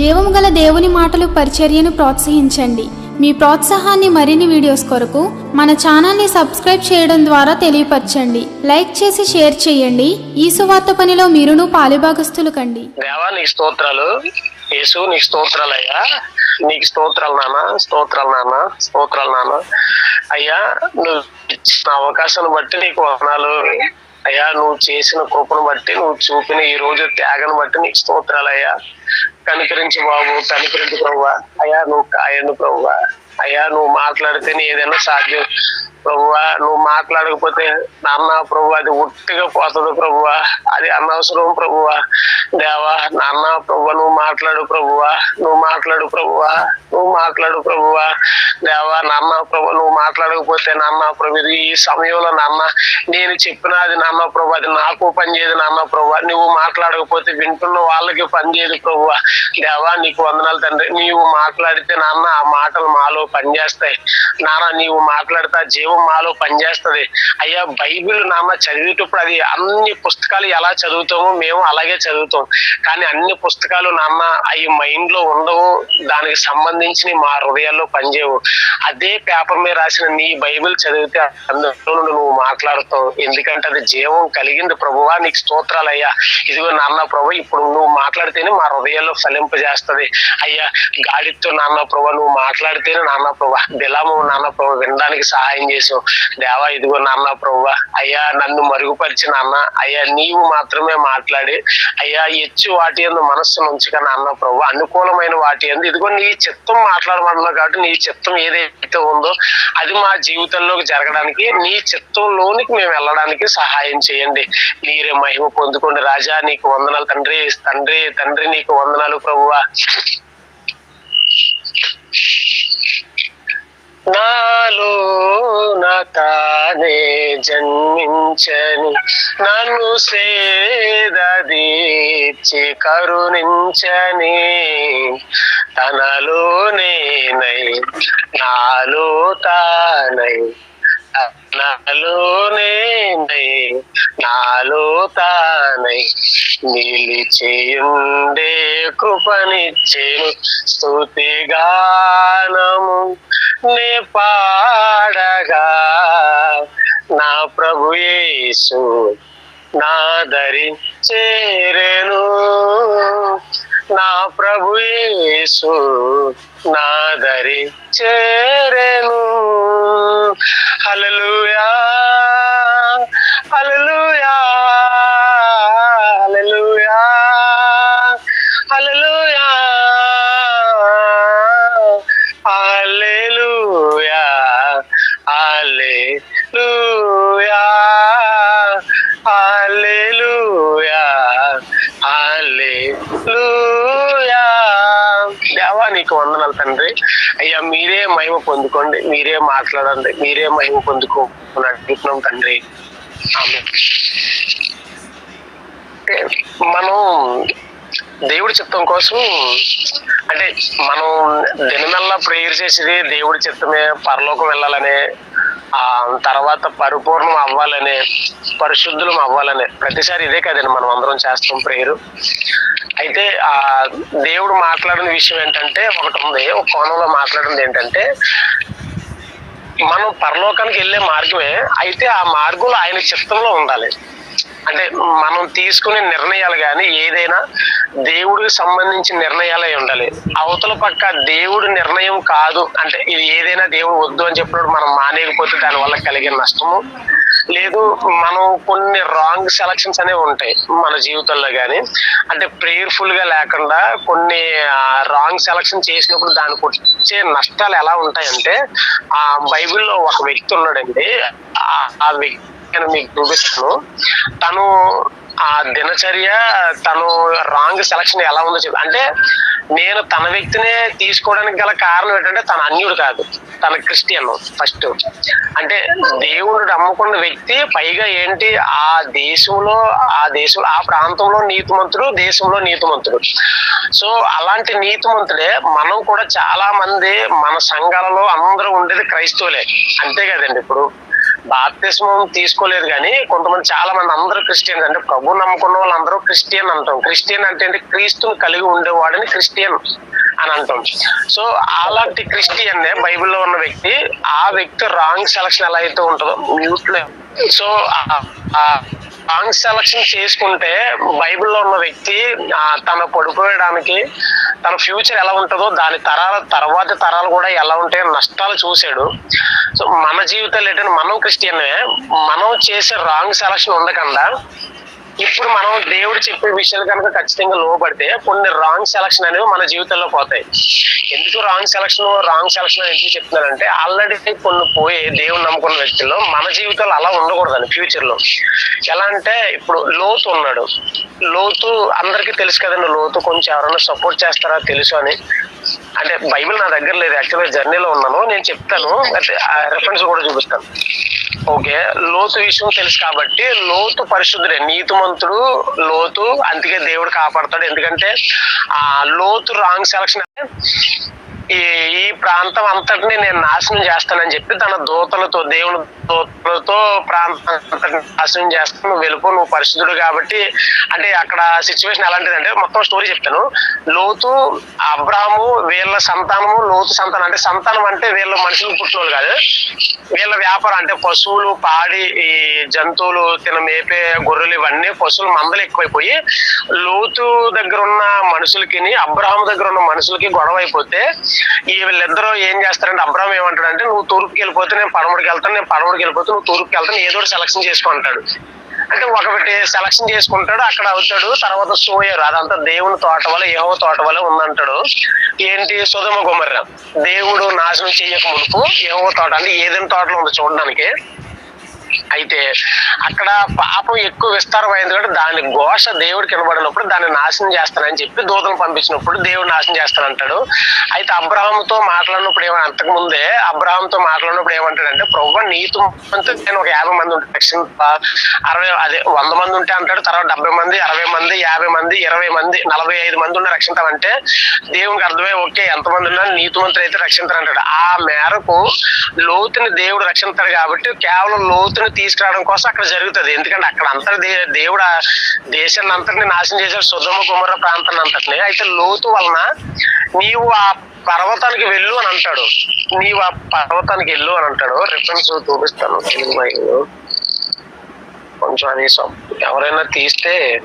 జీవము గల దేవుని మాటలు పరిచర్యను ప్రోత్సహించండి. మీ ప్రోత్సాహాన్ని మరిన్ని వీడియోస్ కొరకు మన ఛానల్ని సబ్స్క్రైబ్ చేయడం ద్వారా తెలియపరచండి. లైక్ చేసి షేర్ చేయండి. ఈ సువార్త పనిలో మీరును పాలుభాగస్తులు కండి. దేవా నీ స్తోత్రాలు. యేసు నీకు స్తోత్రాలు అయ్యా నీకు స్తోత్రాలు నాన్న స్తోత్రాలు నాన్న స్తోత్రాలు నాన్న. అయ్యా నువ్వు ఇచ్చిన అవకాశాన్ని బట్టి నీకు వనాలు అయ్యా నువ్వు చేసిన కృపను బట్టి నువ్వు చూపిన ఈ రోజు త్యాగను బట్టి నీకు స్తోత్రాలు అయ్యా కనికరించి బాబు కనికరించి ప్రభువా అయ్యా నువ్వు కాయను ప్రభువా అయ్యా నువ్వు మాట్లాడితేనే ఏదైనా సాధ్యం. ప్రభువా నువ్వు మాట్లాడకపోతే నాన్న ప్రభు అది ఉట్టిగా పోతుంది ప్రభువా. అది అనవసరం ప్రభువా. దేవా నాన్న ప్రభు నువ్వు మాట్లాడు ప్రభువా. నువ్వు మాట్లాడు ప్రభువా. నువ్వు మాట్లాడు ప్రభువా. దేవా నాన్న ప్రభు నువ్వు మాట్లాడకపోతే నాన్న ప్రభు ఇది ఈ సమయంలో నాన్న నేను చెప్పిన అది నాన్న ప్రభు అది నాకు పనిచేయదు నాన్న ప్రభు. నువ్వు మాట్లాడకపోతే వింటున్న వాళ్ళకి పనిచేయదు ప్రభువా. దేవా నీకు వందనాలు తండ్రి. నీవు మాట్లాడితే నాన్న ఆ మాటలు మాలో పనిచేస్తాయి. నాన్న నీవు మాట్లాడితే జీవ జీవం మాలో పనిచేస్తది. అయ్యా బైబిల్ నాన్న చదివేటప్పుడు అది అన్ని పుస్తకాలు ఎలా చదువుతామో మేము అలాగే చదువుతాం. కానీ అన్ని పుస్తకాలు నాన్న అవి మైండ్లో ఉండవు దానికి సంబంధించి మా హృదయాల్లో పనిచేయవు. అదే పేపర్ మీద రాసిన నీ బైబిల్ చదివితే అందులో నుండి నువ్వు మాట్లాడుతావు. ఎందుకంటే అది జీవం కలిగింది ప్రభువా నీకు స్తోత్రాలు అయ్యా. ఇదిగో నాన్న ప్రభు ఇప్పుడు నువ్వు మాట్లాడితేనే మా హృదయాల్లో ఫలింపజేస్తది. అయ్యా గాడితో నాన్న ప్రభు నువ్వు మాట్లాడితేనే నాన్న ప్రభు బిలాము నాన్న ప్రభు వినడానికి సహాయం చేసావు దేవా ఇదిగో నాన్న ప్రభు అయ్యా నన్ను మరుగుపరిచి నాన్న అయ్యా నీవు మాత్రమే మాట్లాడి అయ్యా ఎచ్చు వాటి ఎందు మనస్సు ఉంచుగా నాన్న ప్రభు అనుకూలమైన వాటి ఎందు. ఇదిగో నీ చిత్తం మాట్లాడమన్నావు కాబట్టి నీ చిత్తం ఏదైతే ఉందో అది మా జీవితంలోకి జరగడానికి నీ చిత్తంలోనికి మేము వెళ్ళడానికి సహాయం చేయండి. మీరే మహిమ పొందుకోండి. రాజా నీకు వందనాలు. తండ్రి తండ్రి తండ్రి నీకు వందనాలు ప్రభువా నా తానే జన్మించని నన్ను సేదీర్చి కరుణించని తనలో నేనై నాలో తానై నాలో నేనై నాలో తానై నిలిచేయుండే కృపనిచ్చేను స్తుతిగానము నే పాడగా నా ప్రభు యేసు నా దరి చేరెను. నా ప్రభు యేసు నా దరి చేరెను. హల్లెలూయా. దేవా నీకు వందనాలు తండ్రి. అయ్యా మీరే మహిమ పొందుకోండి మీరే మాట్లాడండి మీరే మహిమ పొందుకోనుకుంటున్నాం తండ్రి. మనం దేవుడి చిత్తం కోసం అంటే మనం దినమెల్లా ప్రేయర్ చేసేది దేవుడి చిత్తమే పరలోకం వెళ్ళాలనే ఆ తర్వాత పరిపూర్ణం అవ్వాలనే పరిశుద్ధులం అవ్వాలనే ప్రతిసారి ఇదే కదండి మనం అందరం చేస్తాం ప్రేయరు. అయితే ఆ దేవుడు మాట్లాడిన విషయం ఏంటంటే ఒకటి ఉంది. ఒక కోణంలో మాట్లాడింది ఏంటంటే మనం పరలోకానికి వెళ్ళే మార్గమే అయితే ఆ మార్గంలో ఆయన చిత్తంలో ఉండాలి. అంటే మనం తీసుకునే నిర్ణయాలు కానీ ఏదైనా దేవుడికి సంబంధించిన నిర్ణయాలే ఉండాలి. అవతల పక్క దేవుడి నిర్ణయం కాదు. అంటే ఇది ఏదైనా దేవుడు వద్దు అని చెప్పినప్పుడు మనం మానేయకపోతే దానివల్ల కలిగే నష్టము లేదు మనం కొన్ని రాంగ్ సెలక్షన్స్ అనేవి ఉంటాయి మన జీవితంలో కానీ అంటే ప్రేయర్ఫుల్గా లేకుండా కొన్ని రాంగ్ సెలక్షన్ చేసినప్పుడు దానికి వచ్చే నష్టాలు ఎలా ఉంటాయంటే ఆ బైబిల్లో ఒక వ్యక్తి ఉన్నాడండి. ఆ- ఆ వ్యక్తి నేను మీకు చూపిస్తాను. తను ఆ దినచర్య తను రాంగ్ సెలక్షన్ ఎలా ఉందో చెప్పి. అంటే నేను తన వ్యక్తినే తీసుకోవడానికి గల కారణం ఏంటంటే తన అన్యుడు కాదు. తన క్రిస్టియన్ ఫస్ట్. అంటే దేవుడు నమ్ముకున్న వ్యక్తి పైగా ఏంటి ఆ దేశంలో ఆ దేశం ఆ ప్రాంతంలో నీతిమంతుడు దేశంలో నీతిమంతుడు. సో అలాంటి నీతిమంతుడే మనం కూడా చాలా మంది మన సంఘాలలో అందరూ ఉండేది క్రైస్తవులే. అంతే కదండి ఇప్పుడు. బాప్తిస్మం తీసుకోలేదు కానీ కొంతమంది చాలా మంది అందరూ క్రిస్టియన్స్. అంటే ప్రభు నమ్ముకున్న వాళ్ళందరూ క్రిస్టియన్ అంటాం. క్రిస్టియన్ అంటే ఏంటి? క్రీస్తుని కలిగి ఉండేవాడిని క్రిస్టియన్ అని అంటాం. సో అలాంటి క్రిస్టియన్ బైబిల్లో ఉన్న వ్యక్తి ఆ వ్యక్తి రాంగ్ సెలక్షన్ ఎలా అయితే ఉంటుందో మ్యూట్లో సో రాంగ్ సెలక్షన్ చేసుకుంటే బైబిల్లో ఉన్న వ్యక్తి తన పడిపోయడానికి తన ఫ్యూచర్ ఎలా ఉంటుందో దాని తరాల తర్వాత తరాలు కూడా ఎలా ఉంటాయో నష్టాలు చూశాడు. సో మన జీవితాలు ఏంటంటే మనం క్రిస్టియనే మనం చేసే రాంగ్ సెలక్షన్ ఉండకుండా ఇప్పుడు మనం దేవుడు చెప్పే విషయాలు కనుక ఖచ్చితంగా లోపడితే కొన్ని రాంగ్ సెలక్షన్ అనేవి మన జీవితంలో పోతాయి. ఎందుకు రాంగ్ సెలక్షన్ రాంగ్ సెలక్షన్ ఎందుకు చెప్తున్నానంటే ఆల్రెడీ కొన్ని పోయి దేవుడు నమ్ముకున్న వ్యక్తుల్లో మన జీవితంలో అలా ఉండకూడదని ఫ్యూచర్లో. ఎలా అంటే ఇప్పుడు లోతు ఉన్నాడు. లోతు అందరికీ తెలుసు కదండి లోతు కొంచెం ఎవరైనా సపోర్ట్ చేస్తారా తెలుసు అని. అంటే బైబిల్ నా దగ్గర లేదు. యాక్చువల్గా జర్నీలో ఉన్నాను. నేను చెప్తాను. రెఫరెన్స్ కూడా చూపిస్తాను. ఓకే. లోతు విషయం తెలుసు కాబట్టి లోతు పరిశుద్ధుడే నీతిమంతుడు లోతు అందుకే దేవుడు కాపాడతాడు. ఎందుకంటే ఆ లోతు రాంగ్ సెలక్షన్ అంటే ఈ ప్రాంతం అంతటిని నేను నాశనం చేస్తానని చెప్పి తన దూతలతో దేవుని దూతలతో ప్రాంతం అంతటిని నాశనం చేస్తాను. నువ్వు వెళ్ళిపో నువ్వు పరిశుద్ధుడు కాబట్టి. అంటే అక్కడ సిచ్యువేషన్ ఎలాంటిదంటే మొత్తం స్టోరీ చెప్తాను. లోతు అబ్రాహము వీళ్ళ సంతానము లోతు సంతానం. అంటే సంతానం అంటే వీళ్ళ మనుషులు పుట్టినోళ్ళు కాదు. వీళ్ళ వ్యాపారం అంటే పశువులు పాడి ఈ జంతువులు తిన మేపే గొర్రెలు ఇవన్నీ పశువులు మందలు ఎక్కువైపోయి లోతు దగ్గర ఉన్న మనుషులకి అబ్రహాం దగ్గర ఉన్న మనుషులకి గొడవ అయిపోతే ఈ వీళ్ళిద్దరూ ఏం చేస్తారంటే అబ్రహాం ఏమంటాడంటే నువ్వు తూర్పుకి వెళ్ళిపోతే నేను పడమడికి వెళ్తాను నేను పడమడికి వెళ్ళిపోతే నువ్వు తూర్పుకి వెళ్తాను ఏదో సెలక్షన్ చేసుకుంటాడు. అంటే ఒకటి సెలక్షన్ చేసుకుంటాడు అక్కడ అవుతాడు తర్వాత సోయరు అదంతా దేవుని తోట వల్ల ఏహో తోట వల్ల ఉందంటాడు. ఏంటి? సుధమ గుమర్ర. దేవుడు నాశనం చేయక మునుపు ఏహో తోట అంటే ఏదైనా తోటలో ఉంది చూడడానికి. అయితే అక్కడ పాపం ఎక్కువ విస్తారమైంది కాబట్టి దాని ఘోష దేవుడికి వినబడినప్పుడు దాన్ని నాశనం చేస్తానని చెప్పి దూతలు పంపించినప్పుడు దేవుడు నాశనం చేస్తానంటాడు. అయితే అబ్రహాంతో మాట్లాడినప్పుడు ఏమో అంతకు ముందే అబ్రహాంతో మాట్లాడినప్పుడు ఏమంటాడంటే ప్రభు నీతో నేను ఒక యాభై మంది ఉంటే రక్షణ అరవై అదే వంద మంది ఉంటే అంటాడు తర్వాత డెబ్బై మంది అరవై మంది యాభై మంది ఇరవై మంది నలభై ఐదు మంది ఉన్న రక్షించాలంటే దేవునికి అర్థమై ఓకే ఎంతమంది ఉన్నా నీతిమంతులు అయితే రక్షించారు అంటాడు. ఆ మేరకు లోతుని దేవుడు రక్షిస్తాడు కాబట్టి కేవలం లోతు లోతుని తీసుకురావడం కోసం అక్కడ జరుగుతుంది. ఎందుకంటే అక్కడ అంతా దే- దేవుడు దేశాన్ని అంతటిని నాశనం చేశాడు సుధమ కుమర ప్రాంతాన్ని అంతటిని. అయితే లోతు వలన నీవు ఆ పర్వతానికి వెళ్ళు అని అంటాడు. నీవు ఆ పర్వతానికి వెళ్ళు అని అంటాడు. రిఫరెన్స్ చూపిస్తాను. తెలుగు కొంచెం అది ఎవరైనా తీస్తే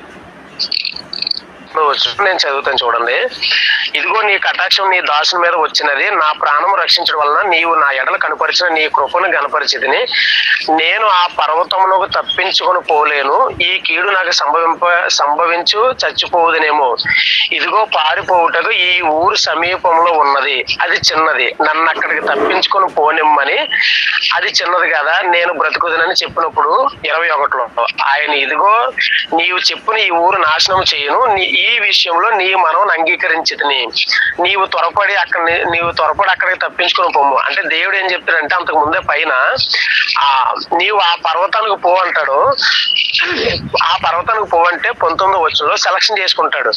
వచ్చి నేను చదువుతాను చూడండి. ఇదిగో నీ కటాక్షం నీ దాసుని మీద వచ్చినది. నా ప్రాణం రక్షించడం వలన నీవు నా ఎడలు కనపరిచిన నీ కృపను కనపరిచితిని నేను ఆ పర్వతమునకు తప్పించుకొని పోలేను. ఈ కీడు నాకు సంభవింప సంభవించు చచ్చిపోవుదునేమో. ఇదిగో పారిపోవుటకు ఈ ఊరు సమీపంలో ఉన్నది. అది చిన్నది. నన్ను అక్కడికి తప్పించుకొని పోనిమ్మని. అది చిన్నది కదా? నేను బ్రతుకుదనని చెప్పినప్పుడు ఇరవై ఒకటిలో ఆయన ఇదిగో నీవు చెప్పిన ఈ ఊరు నాశనం చేయను. నీ ఈ విషయంలో నీ మనం అంగీకరించితిని. నీవు త్వరపడి అక్కడ నీవు త్వరపడి అక్కడికి తప్పించుకుని పొమ్ము అంటే దేవుడు ఏం చెప్తాడంటే అంతకు ముందే పైన ఆ నీవు ఆ పర్వతానికి పో అంటాడు. ఆ పర్వతానికి పోవంటే పంతొమ్మిది వచ్చులో సెలక్షన్ చేసుకుంటాడు.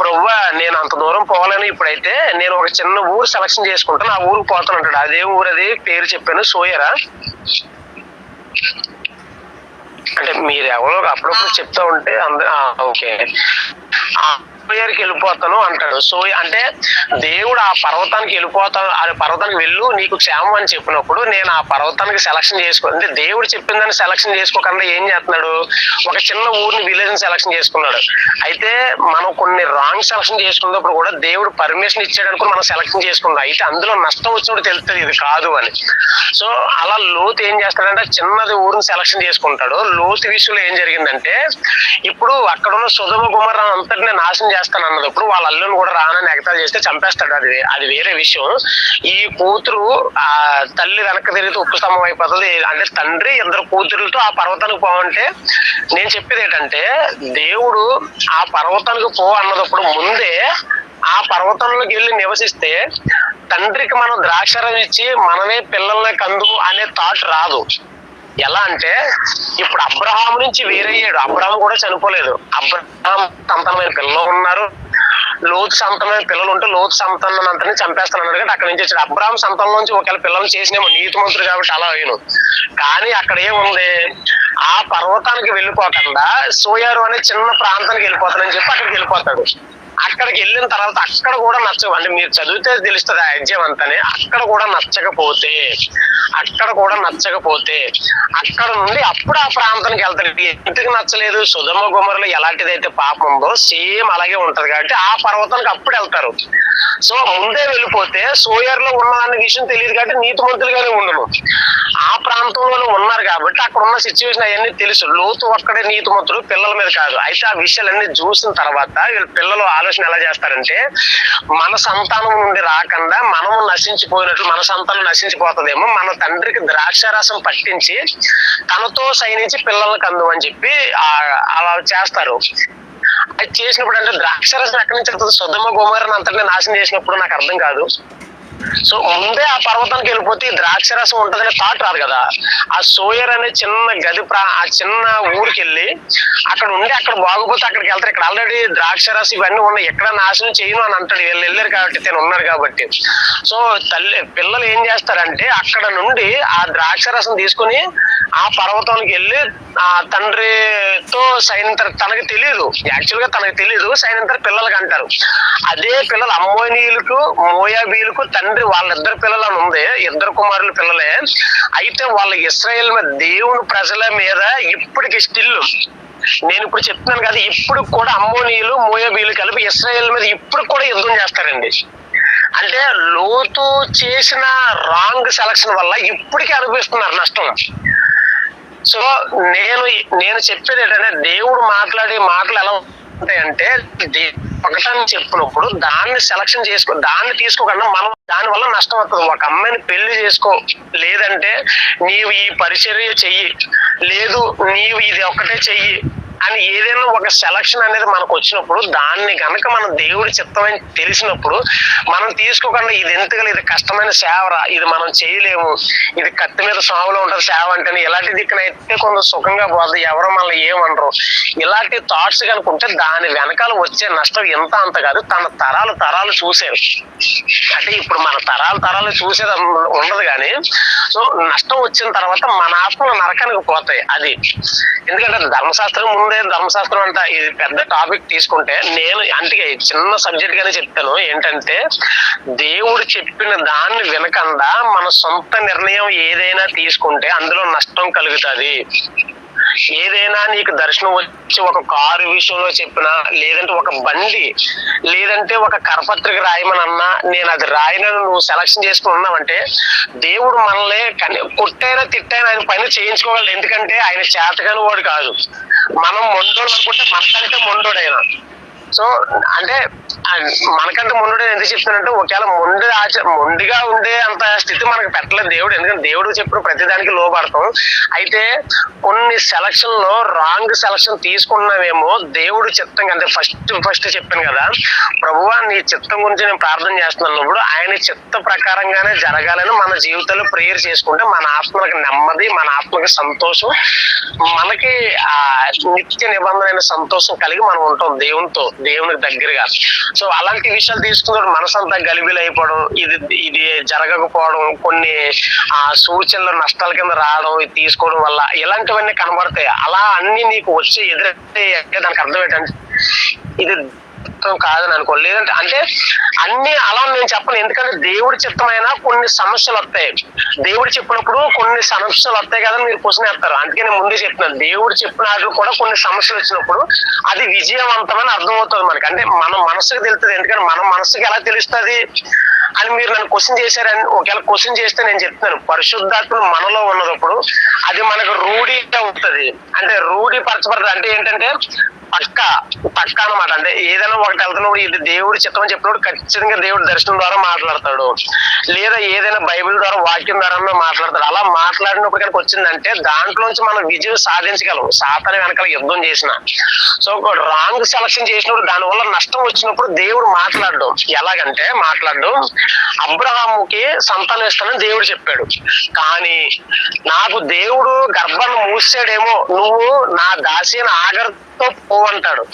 ప్రవ్వ నేను అంత దూరం పోవాలని ఇప్పుడైతే నేను ఒక చిన్న ఊరు సెలక్షన్ చేసుకుంటాను. ఆ ఊరికి పోతాను అంటాడు. అదే ఊరు అది పేరు చెప్పాను సోయరా. అంటే మీరు ఎవరో అప్పుడప్పుడు చెప్తా ఉంటే అందరూ ఓకే. ఆ సోయర్కి వెళ్ళిపోతాను అంటాడు. సో అంటే దేవుడు ఆ పర్వతానికి వెళ్ళిపోతాను ఆ పర్వతానికి వెళ్ళు నీకు క్షేమం అని చెప్పినప్పుడు నేను ఆ పర్వతానికి సెలక్షన్ చేసుకో అంటే దేవుడు చెప్పిందని సెలక్షన్ చేసుకోకుండా ఏం చేస్తున్నాడు? ఒక చిన్న ఊరిని విలేజ్ సెలక్షన్ చేసుకున్నాడు. అయితే మనం కొన్ని రాంగ్ సెలక్షన్ చేసుకున్నప్పుడు కూడా దేవుడు పర్మిషన్ ఇచ్చాడు అనుకుని మనం సెలక్షన్ చేసుకున్నాం అయితే అందులో నష్టం వచ్చినప్పుడు తెలుస్తుంది ఇది కాదు అని. సో అలా లోతు ఏం చేస్తాడంటే చిన్నది ఊరిని సెలక్షన్ చేసుకుంటాడు. లోతు విషయంలో ఏం జరిగిందంటే ఇప్పుడు అక్కడ ఉన్న సుధమ కుమార్ అంతటిని నాశనం చేస్తాను అన్నప్పుడు వాళ్ళ అల్లుని కూడా రానని ఎగతాలు చేస్తే చంపేస్తాడు అది అది వేరే విషయం. ఈ కూతురు ఆ తల్లి వెనక్కి తిరిగితే ఉప్పు స్తంభం అయిపోతుంది. అంటే తండ్రి ఇద్దరు కూతురులతో ఆ పర్వతానికి పోవంటే నేను చెప్పేది ఏంటంటే దేవుడు ఆ పర్వతానికి పో అన్నదప్పుడు ముందే ఆ పర్వతంలోకి వెళ్ళి నివసిస్తే తండ్రికి మనం ద్రాక్షరం ఇచ్చి మనమే పిల్లల్ని కందు అనే థాట్ రాదు. ఎలా అంటే ఇప్పుడు అబ్రహాం నుంచి వేరయ్యాడు. అబ్రహాం కూడా చనిపోలేదు. అబ్రహాం సంతానమైన పిల్లలు ఉన్నారు. లోతు సంతానమైన పిల్లలు ఉంటే లోతు సంతానం అంతా చంపేస్తాను అన్నాడు అక్కడ నుంచి వచ్చాడు. అబ్రహాం సంతానం నుంచి ఒకవేళ పిల్లలు చేసినేమో నీతి మంత్రులు కాబట్టి అలా అయ్యను కానీ అక్కడ ఏముంది? ఆ పర్వతానికి వెళ్ళిపోకుండా సోయారు అనే చిన్న ప్రాంతానికి వెళ్ళిపోతానని చెప్పి అక్కడికి వెళ్ళిపోతాడు. అక్కడికి వెళ్ళిన తర్వాత అక్కడ కూడా నచ్చవు అంటే మీరు చదివితే తెలుస్తుంది ఆ అధ్యయం అంతనే అక్కడ కూడా నచ్చకపోతే అక్కడ కూడా నచ్చకపోతే అక్కడ నుండి అప్పుడు ఆ ప్రాంతానికి వెళ్తారు. ఎందుకు నచ్చలేదు? సుధమ గుమరలు ఎలాంటిదైతే పాపం ఉందో సేమ్ అలాగే ఉంటది కాబట్టి ఆ పర్వతానికి అప్పుడు వెళ్తారు. సో ముందే వెళ్ళిపోతే సోయర్లో ఉన్న అనే విషయం తెలియదు కాబట్టి నీతిమంతులుగానే ఉండను ఆ ప్రాంతంలో ఉన్నారు కాబట్టి అక్కడ ఉన్న సిచ్యువేషన్ అవన్నీ తెలుసు. లోతు ఒక్కడే నీతిమంతుడు పిల్లల మీద కాదు. అయితే ఆ విషయాలన్నీ చూసిన తర్వాత వీళ్ళు పిల్లలు ఆలోచన ఎలా చేస్తారంటే మన సంతానం నుండి రాకుండా మనము నశించిపోయినట్లు మన సంతానం నశించిపోతుందేమో మన తండ్రికి ద్రాక్షారసం పట్టించి తనతో సైనించి పిల్లలకు అందు అని చెప్పి అలా చేస్తారు. అది చేసినప్పుడు అంటే ద్రాక్షరసం ఎక్కడి నుంచి వస్తుంది? సుధమ గుమారని అంతటిని నాశనం చేసినప్పుడు నాకు అర్థం కాదు. సో ముందే ఆ పర్వతానికి వెళ్ళిపోతే ఈ ద్రాక్షరసం ఉంటదనే థాట్ రాదు కదా. ఆ సోయర్ అనే చిన్న గది ప్రా ఆ చిన్న ఊరికి వెళ్ళి అక్కడ ఉండి అక్కడ బాగుపోతే అక్కడికి వెళ్తారు. ఇక్కడ ఆల్రెడీ ద్రాక్షరసం ఇవన్నీ ఉన్నాయి. ఎక్కడ నాశనం చేయను అని అంటాడు. వీళ్ళు వెళ్ళారు కాబట్టి తను ఉన్నారు కాబట్టి. సో తల్లి పిల్లలు ఏం చేస్తారంటే అక్కడ నుండి ఆ ద్రాక్షరసం తీసుకుని ఆ పర్వతానికి వెళ్ళి ఆ తండ్రితో సైనంతర తనకు తెలియదు యాక్చువల్గా తనకి తెలియదు సైనంతర పిల్లలకి అంటారు. అదే పిల్లలు అమ్మోనీయులకు మోయాబీలకు తండ్రి వాళ్ళిద్దరు పిల్లలు అని ఉంది ఇద్దరు కుమారుల పిల్లలే. అయితే వాళ్ళ ఇస్రాయేల్ మీద దేవుని ప్రజల మీద ఇప్పటికి స్టిల్ నేను ఇప్పుడు చెప్తున్నాను కదా ఇప్పుడు కూడా అమ్మోనీయులు మోయోబీలు కలిపి ఇస్రాయేల్ మీద ఇప్పుడు కూడా యుద్ధం చేస్తారండి. అంటే లోతు చేసిన రాంగ్ సెలక్షన్ వల్ల ఇప్పటికీ అనిపిస్తున్నారు నష్టం. సో నేను నేను చెప్పేది ఏంటంటే దేవుడు మాట్లాడే మాటలు ఎలా అంటే ఒకసారి ఒకటని చెప్పినప్పుడు దాన్ని సెలక్షన్ చేసుకో దాన్ని తీసుకోకుండా మనం దాని వల్ల నష్టం అవుతుంది ఒక అమ్మాయిని పెళ్ళి చేసుకో లేదంటే నీవు ఈ పరిచర్య చెయ్యి. లేదు నీవు ఇది ఒక్కటే చెయ్యి. అని ఏదైనా ఒక సెలక్షన్ అనేది మనకు వచ్చినప్పుడు దాన్ని కనుక మనం దేవుడి చిత్తమని తెలిసినప్పుడు మనం తీసుకోకుండా ఇది ఎంతగా ఇది కష్టమైన సేవరా ఇది మనం చేయలేము ఇది కత్తి మీద సాగులో ఉంటుంది సేవ అంటే ఇలాంటి అయితే కొంత సుఖంగా పోతుంది ఎవరు మనల్ని ఏమనరు. ఇలాంటి థాట్స్ కనుకుంటే దాని వెనకాల వచ్చే నష్టం ఎంత అంత కాదు తన తరాలు తరాలు చూసేవి. అంటే ఇప్పుడు మన తరాలు తరాలు చూసేది ఉండదు కానీ సో నష్టం వచ్చిన తర్వాత మన ఆత్మలు నరకానికి పోతాయి అది. ఎందుకంటే ధర్మశాస్త్రం ముందే ధర్మశాస్త్రం అంట. ఇది పెద్ద టాపిక్ తీసుకుంటే నేను అంటే చిన్న సబ్జెక్ట్ గానే చెప్తాను. ఏంటంటే దేవుడు చెప్పిన దాన్ని వినకుండా మన సొంత నిర్ణయం ఏదైనా తీసుకుంటే అందులో నష్టం కలుగుతుంది. ఏదైనా నీకు దర్శనం వచ్చి ఒక కారు విషయంలో చెప్పినా లేదంటే ఒక బండి లేదంటే ఒక కరపత్రిక రాయమని అన్నా నేను అది రాయనని నువ్వు సెలక్షన్ చేసుకుని ఉన్నావంటే దేవుడు మనల్ని కని కొట్టైనా తిట్టైనా ఆయన పని చేయించుకోగలడు. ఎందుకంటే ఆయన చేతగాని వాడు కాదు. మనం మొండోడు అనుకుంటే మనకంటే మొండోడు ఆయన సో అంటే మనకంటే మొండుడు ఎందుకు చెప్తున్నానంటే ఒకవేళ ముందు ఆచ మొండిగా ఉండే అంత స్థితి మనకు పెట్టలేదు దేవుడు. ఎందుకంటే దేవుడు చెప్పిన ప్రతిదానికి లోపడతాం అయితే కొన్ని సెలక్షన్లో రాంగ్ సెలక్షన్ తీసుకున్నామేమో దేవుడు చిత్తం అంటే ఫస్ట్ ఫస్ట్ చెప్పాను కదా ప్రభువా నీ చిత్తం గురించి నేను ప్రార్థన చేస్తున్నప్పుడు ఆయన చిత్త ప్రకారంగానే జరగాలని మన జీవితంలో ప్రేయర్ చేసుకుంటే మన ఆత్మలకు నెమ్మది మన ఆత్మకి సంతోషం మనకి ఆ నిత్య నిబంధన సంతోషం కలిగి మనం ఉంటాం దేవునితో. దేవునికి దగ్గరగా. సో అలాంటి విషయాలు తీసుకున్నప్పుడు మనసంతా గలిబిలు అయిపోవడం ఇది ఇది జరగకపోవడం కొన్ని ఆ సూచనలు నష్టాల కింద రావడం ఇది తీసుకోవడం వల్ల ఇలాంటివన్నీ కనబడతాయి. అలా అన్ని నీకు వచ్చి ఎదురైతే దానికి అర్థం ఏంటంటే ఇది చిత్తం కాదని అనుకో లేదంటే అంటే అన్ని అలా నేను చెప్పను. ఎందుకంటే దేవుడి చిత్తమైనా కొన్ని సమస్యలు వస్తాయి. దేవుడు చెప్పినప్పుడు కొన్ని సమస్యలు వస్తాయి కదా మీరు క్వశ్చన్ వేస్తారు. అందుకే నేను ముందే చెప్తున్నాను దేవుడు చెప్పిన వాటిలో కూడా కొన్ని సమస్యలు వచ్చినప్పుడు అది విజయవంతమని అర్థమవుతుంది మనకి. అంటే మన మనసుకు తెలుస్తుంది. ఎందుకంటే మన మనసుకి ఎలా తెలుస్తుంది అని మీరు నన్ను క్వశ్చన్ చేశారని ఒకవేళ క్వశ్చన్ చేస్తే నేను చెప్తున్నాను. పరిశుద్ధాత్మ మనలో ఉన్నప్పుడు అది మనకు రూఢి అవుతుంది అంటే రూఢి పరచబడదు అంటే ఏంటంటే పక్క పక్క అన్నమాట. అంటే ఏదైనా ఒకటి వెళ్తున్నప్పుడు ఇది దేవుడి చిత్తం అని చెప్పినప్పుడు ఖచ్చితంగా దేవుడి దర్శనం ద్వారా మాట్లాడతాడు. లేదా ఏదైనా బైబిల్ ద్వారా వాక్యం ద్వారా మాట్లాడతాడు. అలా మాట్లాడినప్పుడు కనుక వచ్చిందంటే దాంట్లోంచి మనం విజయం సాధించగలం. సాతన వెనకాల యుద్ధం చేసిన. సో రాంగ్ సెలక్షన్ చేసినప్పుడు దానివల్ల నష్టం వచ్చినప్పుడు దేవుడు మాట్లాడడం. ఎలాగంటే మాట్లాడడం అబ్రహాముకి సంతానం ఇస్తానని దేవుడు చెప్పాడు. కానీ నాకు దేవుడు గర్భాన్ని మూసాడేమో. నువ్వు నా తో పో అంటాడు.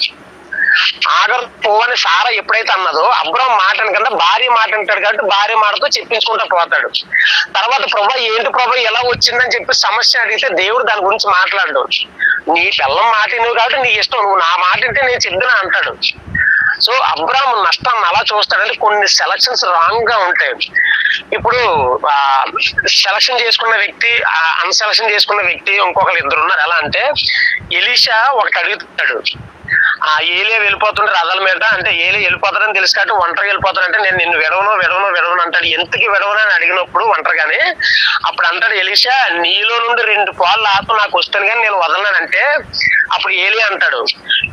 ఆగర్ పో అని సారా ఎప్పుడైతే అన్నదో అబ్రహం మాట కింద భార్య మాట అంటాడు కాబట్టి భార్య మాటతో చెప్పించుకుంటూ పోతాడు. తర్వాత ప్రభా ఏంటి ప్రభా ఎలా వచ్చిందని చెప్పి సమస్య అడిగితే దేవుడు దాని గురించి మాట్లాడడు. నీ పిల్లం మాట నువ్వు కాబట్టి నీ ఇష్టం నువ్వు నా మాట అంటే నేను చెప్తున్నా అంటాడు. సో అబ్రామ్ నష్టాన్ని అలా చూస్తాడంటే కొన్ని సెలక్షన్స్ రాంగ్గా ఉంటాయి. ఇప్పుడు సెలక్షన్ చేసుకున్న వ్యక్తి అన్సెలక్షన్ చేసుకున్న వ్యక్తి ఇంకొకరు ఇద్దరు ఉన్నారు. ఎలా అంటే ఎలీషా ఒకటి అడుగుతాడు. ఆ ఏలే వెళ్ళిపోతుండే రథల మీద అంటే ఏలే వెళ్ళిపోతాడని తెలుసు కాబట్టి ఒంటరి వెళ్ళిపోతాడంటే నేను నిన్ను విడవను విడవను విడవను అంటాడు. ఎంతకి విడవను అని అడిగినప్పుడు ఒంటరిగానే అప్పుడు అంటాడు ఎలీషా నీలో నుండి రెండు పాలు ఆత్మ నాకు వస్తాను కానీ నేను వదలనంటే అప్పుడు ఏలియా అంటాడు.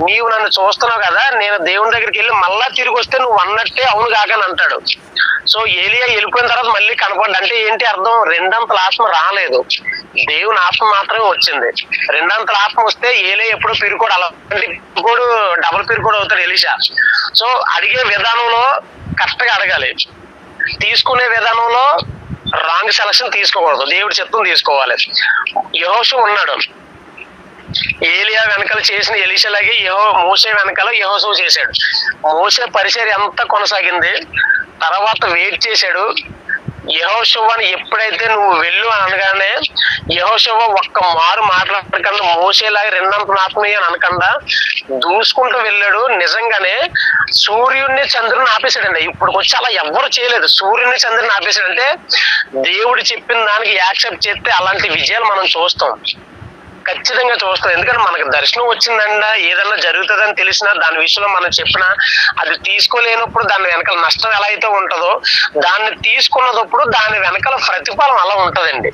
నీవు నన్ను చూస్తున్నావు కదా నేను దేవుని దగ్గరికి వెళ్ళి మళ్ళా తిరిగి వస్తే నువ్వు అన్నట్టే అవును కాకని అంటాడు. సో ఏలియా వెళ్ళిపోయిన తర్వాత మళ్ళీ కనపడ్డా అంటే ఏంటి అర్థం? రెండంతల ఆత్మ రాలేదు. దేవుని ఆత్మ మాత్రమే వచ్చింది. రెండంతల ఆత్మ వస్తే ఏలే ఎప్పుడు పిరుకోడు అలాంటి పిరుకోడు డబుల్ పిరుకోడు అవుతాడు ఎలిషా. సో అడిగే విధానంలో కరెక్ట్గా అడగాలి. తీసుకునే విధానంలో రాంగ్ సెలక్షన్ తీసుకోకూడదు. దేవుడి చిత్తం తీసుకోవాలి. యహోషు ఉన్నాడు. ఏలియా వెనకాల చేసిన ఎలిషలాగే యహో మోసే వెనకాల యహోసో చేశాడు. మోసే పరిచయం అంతా కొనసాగింది? తర్వాత వెయిట్ చేశాడు. యహోశువని ఎప్పుడైతే నువ్వు వెళ్ళు అని అనగానే యహోశువ ఒక్క మారు మాట్లాడకుండా మోసేలాగా రెండంత ఆత్మీయ అని అనకుండా దూసుకుంటూ వెళ్ళాడు. నిజంగానే సూర్యుడిని చంద్రుని ఆపేశాడండి. ఇప్పుడు వచ్చి అలా ఎవ్వరు చేయలేదు. సూర్యుడిని చంద్రుని ఆపేశాడంటే దేవుడు చెప్పిన దానికి యాక్సెప్ట్ చేస్తే అలాంటి విజయాలు మనం చూస్తాం. ఖచ్చితంగా చూస్తాం. ఎందుకంటే మనకు దర్శనం వచ్చిందండ ఏదన్నా జరుగుతుందని తెలిసినా దాని విషయంలో మనం చెప్పినా అది తీసుకోలేనప్పుడు దాని వెనకాల నష్టం ఎలా అయితే ఉంటుందో దాన్ని తీసుకున్నప్పుడు దాని వెనకాల ప్రతిఫలం అలా ఉంటదండి.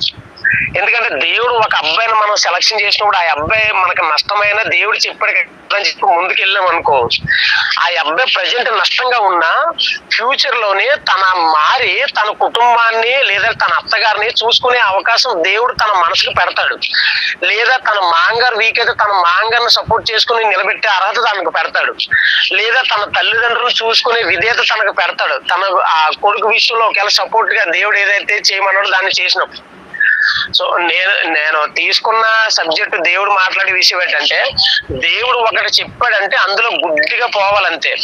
ఎందుకంటే దేవుడు ఒక అబ్బాయిని మనం సెలక్షన్ చేసినప్పుడు ఆ అబ్బాయి మనకు నష్టమైన దేవుడు చెప్పాడు కదా అని చెప్పి ముందుకెళ్ళాం అనుకో. ఆ అబ్బాయి ప్రజెంట్ నష్టంగా ఉన్నా ఫ్యూచర్లోనే తన మారి తన కుటుంబాన్ని లేదా తన అత్తగారిని చూసుకునే అవకాశం దేవుడు తన మనసుకు పెడతాడు. లేదా తన మాంగారు వీక్ అయితే తన మాంగారిని సపోర్ట్ చేసుకుని నిలబెట్టే అర్హత తనకు పెడతాడు. లేదా తన తల్లిదండ్రులు చూసుకునే విధేయత తనకు పెడతాడు. తన ఆ కొడుకు విషయంలో ఒకవేళ సపోర్ట్గా దేవుడు ఏదైతే చేయమన్నాడో దాన్ని చేసినప్పుడు సో నేను నేను తీసుకున్న సబ్జెక్ట్ దేవుడు మాట్లాడే విషయం ఏంటంటే దేవుడు ఒకటి చెప్పాడంటే అందులో గుడ్డిగా పోవాలంతే.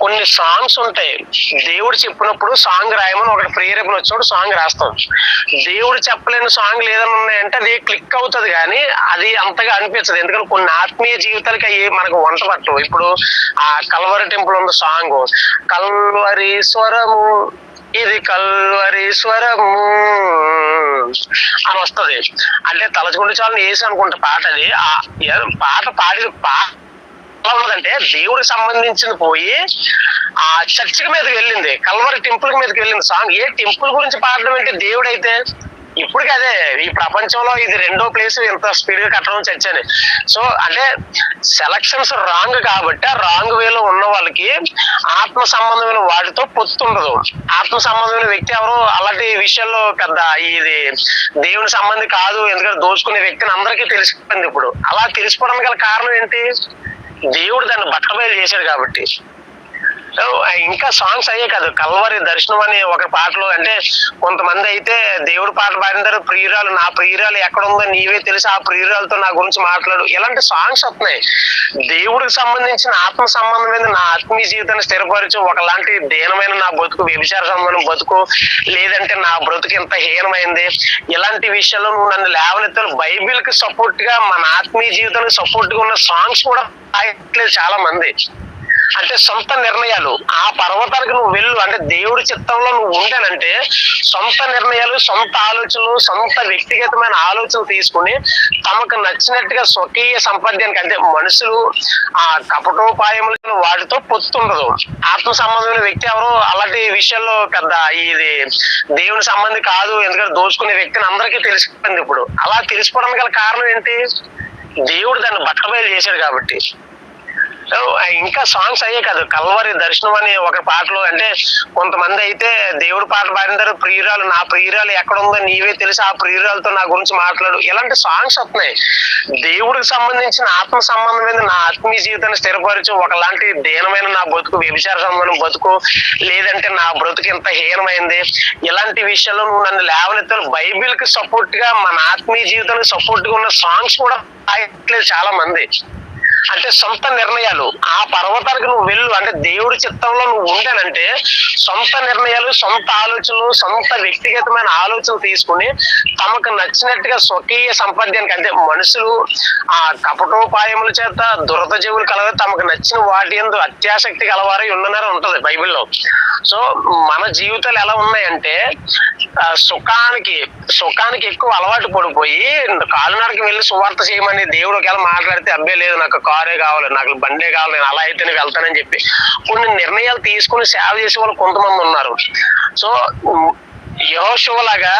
కొన్ని సాంగ్స్ ఉంటాయి. దేవుడు చెప్పినప్పుడు సాంగ్ రాయమని ఒకటి ప్రేరేపణ వచ్చినప్పుడు సాంగ్ రాస్తాం దేవుడు చెప్పలేని సాంగ్లు ఏదైనా ఉన్నాయంటే అది క్లిక్ అవుతుంది కానీ అది అంతగా అనిపించదు. ఎందుకంటే కొన్ని ఆత్మీయ జీవితాలకి అవి మనకు వంట పట్టవు. ఇప్పుడు ఆ కల్వరి టెంపుల్ ఉన్న సాంగ్ కల్వరి స్వరము ఇది కల్వరీశ్వరము అని వస్తుంది. అంటే తలచుకుంటే చాలు వేసి అనుకుంటా పాట అది. పాట పాడి పా ఉన్నదంటే దేవుడికి సంబంధించింది పోయి ఆ చర్చికి మీదకి వెళ్ళింది. కల్వరి టెంపుల్ మీదకి వెళ్ళింది. సాంగ్ ఏ టెంపుల్ గురించి పాడడం ఏంటి దేవుడు ఇప్పుడు ఇప్పటికి అదే ఈ ప్రపంచంలో ఇది రెండో ప్లేస్ ఇంత స్పీడ్గా కట్టడం చర్చ్ సో అంటే సెలక్షన్స్ రాంగ్ కాబట్టి ఆ రాంగ్ వేలో ఉన్న వాళ్ళకి ఆత్మ సంబంధమైన వాటితో పొత్తుండదు ఆత్మ సంబంధమైన వ్యక్తి ఎవరు అలాంటి విషయాల్లో పెద్ద ఇది దేవుని సంబంధి కాదు ఎందుకంటే దోచుకునే వ్యక్తిని అందరికీ తెలిసిపోయింది ఇప్పుడు. అలా తెలిసిపోవడానికి గల కారణం ఏంటి? దేవుడు దాన్ని బట్టబయలు చేశాడు కాబట్టి. ఇంకా సాంగ్స్ అయ్యే కాదు. కల్వరి దర్శనం అనే ఒక పాటలో అంటే కొంతమంది అయితే దేవుడు పాట పాడినారు ప్రియురాలు నా ప్రియురాలు ఎక్కడ ఉందో నీవే తెలిసి ఆ ప్రియురాలతో నా గురించి మాట్లాడు. ఇలాంటి సాంగ్స్ వస్తున్నాయి. దేవుడికి సంబంధించిన ఆత్మ సంబంధమైన నా ఆత్మీయ జీవితాన్ని స్థిరపరచు ఒకలాంటి దీనమైన నా బతుకు వ్యభిచార సంబంధం బతుకు లేదంటే నా బ్రతుకు ఎంత హీనమైంది. ఇలాంటి విషయాల్లో నువ్వు నన్ను లేవనెత్తాను బైబిల్కి సపోర్ట్గా మన ఆత్మీయ జీవితానికి సపోర్ట్గా ఉన్న సాంగ్స్ కూడా చాలా మంది అంటే సొంత నిర్ణయాలు. ఆ పర్వతానికి నువ్వు వెళ్ళు. అంటే దేవుడి చిత్తంలో నువ్వు ఉండనంటే సొంత నిర్ణయాలు సొంత ఆలోచనలు సొంత వ్యక్తిగతమైన ఆలోచనలు తీసుకుని తమకు నచ్చినట్టుగా స్వకీయ సంపాద్యానికి అంటే మనుషులు ఆ కపటోపాయములు వాటితో పొత్తుండదు ఆత్మ సంబంధమైన వ్యక్తి ఎవరు అలాంటి విషయాల్లో పెద్ద ఇది దేవుని సంబంధి కాదు. ఎందుకంటే దోచుకునే వ్యక్తిని అందరికీ తెలిసిపోయింది ఇప్పుడు. అలా తెలిసిపోవడానికి గల కారణం ఏంటి? దేవుడు దాన్ని బట్టబయలు చేశాడు కాబట్టి. ఇంకా సాంగ్స్ అయ్యే కాదు. కల్వరి దర్శనం అనే ఒక పాటలు అంటే కొంతమంది అయితే దేవుడు పాట పాడినారు ప్రియురాలు నా ప్రియురాలు ఎక్కడ ఉందో నీవే తెలిసి ఆ ప్రియురాలతో నా గురించి మాట్లాడు. ఇలాంటి సాంగ్స్ వస్తున్నాయి. దేవుడికి సంబంధించిన ఆత్మ సంబంధమైన నా ఆత్మీయ జీవితాన్ని స్థిరపరచు ఒకలాంటి దీనమైన నా బతుకు వ్యభిచార సంబంధం బతుకు లేదంటే నా బ్రతుకు ఇంత హీనమైంది. ఇలాంటి విషయాల్లో నువ్వు నన్ను లేవనెత్తాను బైబిల్కి సపోర్ట్గా మన ఆత్మీయ జీవితానికి సపోర్ట్గా ఉన్న సాంగ్స్ కూడా చాలా మంది అంటే సొంత నిర్ణయాలు. ఆ పర్వతానికి నువ్వు వెళ్ళు. అంటే దేవుడి చిత్తంలో నువ్వు ఉండేనంటే సొంత నిర్ణయాలు సొంత ఆలోచనలు సొంత వ్యక్తిగతమైన ఆలోచనలు తీసుకుని తమకు నచ్చినట్టుగా స్వకీయ సంపాద్యానికి అంటే మనుషులు ఆ కపటోపాయముల చేత దురద జీవులు కలవారు తమకు నచ్చిన వాటి ఎందు అత్యాసక్తి కలవారై ఉండనని ఉంటది బైబిల్లో. సో మన జీవితాలు ఎలా ఉన్నాయంటే సుఖానికి సుఖానికి ఎక్కువ అలవాటు పడిపోయి కాలినడకి వెళ్ళి సువార్త చేయమని దేవుడు ఒకవేళ మాట్లాడితే అబ్బే లేదు నాకు కారే కావాలి నాకు బండే కావాలి నేను అలా అయితే నేను వెళ్తానని చెప్పి కొన్ని నిర్ణయాలు తీసుకుని సేవ చేసే వాళ్ళు కొంతమంది ఉన్నారు. సో యహోశివలాగా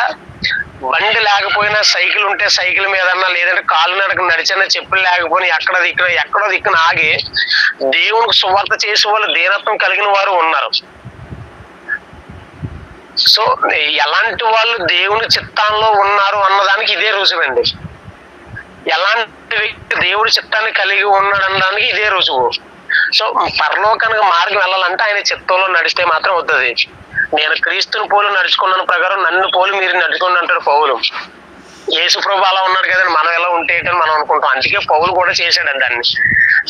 బండి లేకపోయినా సైకిల్ ఉంటే సైకిల్ మీదన్నా లేదంటే కాలు నడక నడిచినా చెప్పులు లేకపోయినా ఎక్కడ దిక్కున ఎక్కడో దిక్కున ఆగి దేవునికి సువార్త చేసే వాళ్ళు దీనత్వం కలిగిన వారు ఉన్నారు. సో ఎలాంటి వాళ్ళు దేవుని చిత్తాల్లో ఉన్నారు అన్నదానికి ఇదే రుజువండి. ఎలాంటి వ్యక్తి దేవుడి చిత్తాన్ని కలిగి ఉన్నాడు అనడానికి ఇదే రుజువు. సో పరలోకానికి మార్గం వెళ్ళాలంటే ఆయన చిత్తంలో నడిస్తే మాత్రం అవుతుంది నేను క్రీస్తుని పోలు నడుచుకున్నాను ప్రకారం నన్ను పోలు మీరు నడుచుకుని అంటారు పౌలు. యేసు ప్రభు అలా ఉన్నాడు కదండి. మనం ఎలా ఉంటే మనం అనుకుంటాం. అందుకే పౌలు కూడా చేశాడు దాన్ని.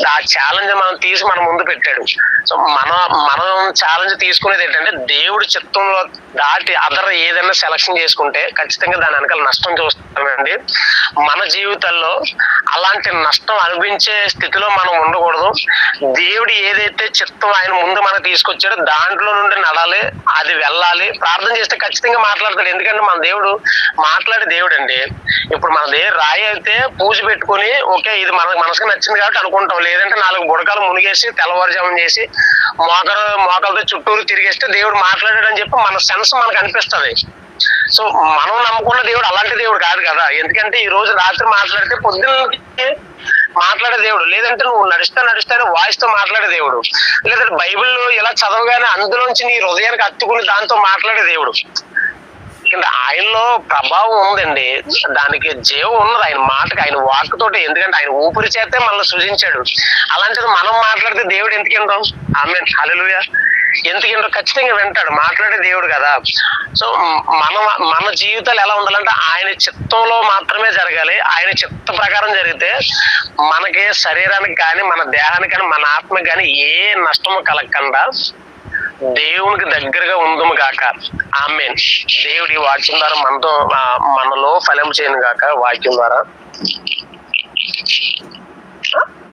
ఆ ఛాలెంజ్ మనం తీసి మన ముందు పెట్టాడు. సో మన మనం ఛాలెంజ్ తీసుకునేది ఏంటంటే దేవుడి చిత్తంలో దాటి అదర్ ఏదైనా సెలక్షన్ చేసుకుంటే ఖచ్చితంగా దాని వెనకాల నష్టం చూస్తామండి. మన జీవితాల్లో అలాంటి నష్టం అనిపించే స్థితిలో మనం ఉండకూడదు. దేవుడు ఏదైతే చిత్తం ఆయన ముందు మనకు తీసుకొచ్చాడో దాంట్లో నుండి నడాలి అది వెళ్ళాలి. ప్రార్థన చేస్తే ఖచ్చితంగా మాట్లాడతాడు. ఎందుకంటే మన దేవుడు మాట్లాడే దేవుడు అండి ఇప్పుడు మనది రాయి అయితే పూజ పెట్టుకొని ఓకే ఇది మనకు మనసుకు నచ్చింది కాబట్టి అనుకుంటాం. లేదంటే నాలుగు బుడకాలు మునిగేసి తెల్లవారుజామున చేసి మోకరు మోకలతో చుట్టూరు తిరిగేస్తే దేవుడు మాట్లాడాడని చెప్పి మన సెన్స్ మనకు అనిపిస్తుంది. సో మనం నమ్ముకున్న దేవుడు అలాంటి దేవుడు కాదు కదా. ఎందుకంటే ఈ రోజు రాత్రి మాట్లాడితే పొద్దున్న మాట్లాడే దేవుడు. లేదంటే నువ్వు నడుస్తా నడుస్తానే వాయిస్తో మాట్లాడే దేవుడు. లేదంటే బైబిల్ ఇలా చదవగానే అందులోంచి నీ హృదయానికి అత్తుకుని దాంతో మాట్లాడే దేవుడు. కింద ఆయనలో ప్రభావం ఉందండి. దానికి జీవం ఉన్నది. ఆయన మాటకి ఆయన వాక్ తోటి. ఎందుకంటే ఆయన ఊపిరి చేస్తే మనల్ని సృజించాడు. అలాంటిది మనం మాట్లాడితే దేవుడు ఎందుకు వింటాం ఆమె హల్లెలూయా ఎందుకంటే ఖచ్చితంగా వింటాడు. మాట్లాడే దేవుడు కదా. సో మన మన జీవితాలు ఎలా ఉండాలంటే ఆయన చిత్తంలో మాత్రమే జరగాలి. ఆయన చిత్త ప్రకారం జరిగితే మనకి శరీరానికి కానీ మన దేహానికి కానీ మన ఆత్మకి కానీ ఏ నష్టము కలగకుండా దేవునికి దగ్గరగా ఉందము గాక ఆమె దేవుడి వాక్యం ద్వారా మనతో ఆ, మనలో ఫలం చేయను గాక వాక్యం ద్వారా.